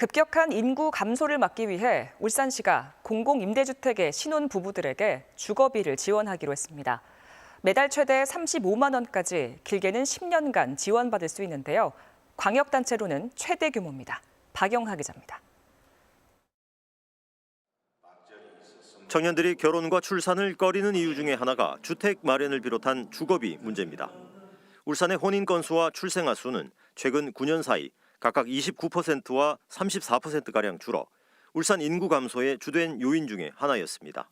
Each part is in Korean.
급격한 인구 감소를 막기 위해 울산시가 공공임대주택의 신혼 부부들에게 주거비를 지원하기로 했습니다. 매달 최대 35만 원까지 길게는 10년간 지원받을 수 있는데요. 광역단체로는 최대 규모입니다. 박영하 기자입니다. 청년들이 결혼과 출산을 꺼리는 이유 중에 하나가 주택 마련을 비롯한 주거비 문제입니다. 울산의 혼인 건수와 출생아 수는 최근 9년 사이 각각 29%와 34%가량 줄어 울산 인구 감소의 주된 요인 중에 하나였습니다.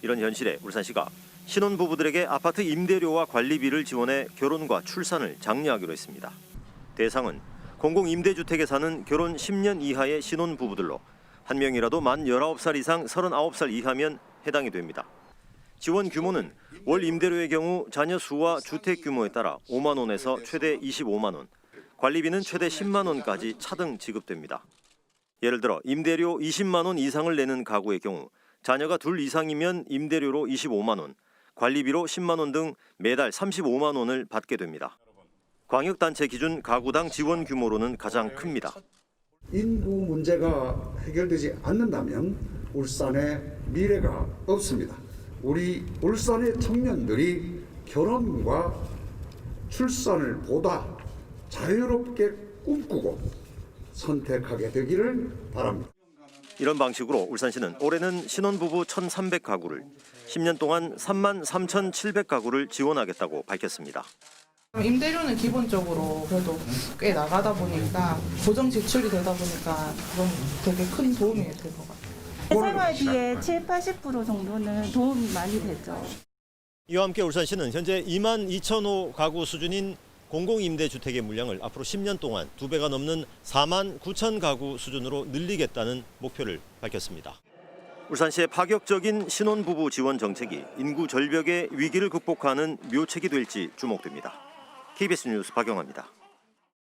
이런 현실에 울산시가 신혼부부들에게 아파트 임대료와 관리비를 지원해 결혼과 출산을 장려하기로 했습니다. 대상은 공공임대주택에 사는 결혼 10년 이하의 신혼부부들로 한 명이라도 만 19살 이상 39살 이하면 해당이 됩니다. 지원 규모는 월 임대료의 경우 자녀 수와 주택 규모에 따라 5만 원에서 최대 25만 원, 관리비는 최대 10만 원까지 차등 지급됩니다. 예를 들어 임대료 20만 원 이상을 내는 가구의 경우 자녀가 둘 이상이면 임대료로 25만 원, 관리비로 10만 원 등 매달 35만 원을 받게 됩니다. 광역단체 기준 가구당 지원 규모로는 가장 큽니다. 인구 문제가 해결되지 않는다면 울산의 미래가 없습니다. 우리 울산의 청년들이 결혼과 출산을 보다 자유롭게 꿈꾸고 선택하게 되기를 바랍니다. 이런 방식으로 울산시는 올해는 신혼부부 1,300가구를 10년 동안 3만 3,700가구를 지원하겠다고 밝혔습니다. 임대료는 기본적으로 그래도 꽤 나가다 보니까 고정 지출이 되다 보니까 그건 되게 큰 도움이 될 것 같아요. 생활비의 7, 80% 정도는 도움이 많이 되죠. 이와 함께 울산시는 현재 2만 2천 호 가구 수준인 공공임대주택의 물량을 앞으로 10년 동안 두 배가 넘는 4만 9천 가구 수준으로 늘리겠다는 목표를 밝혔습니다. 울산시의 파격적인 신혼부부 지원 정책이 인구 절벽의 위기를 극복하는 묘책이 될지 주목됩니다. KBS 뉴스 박영화입니다.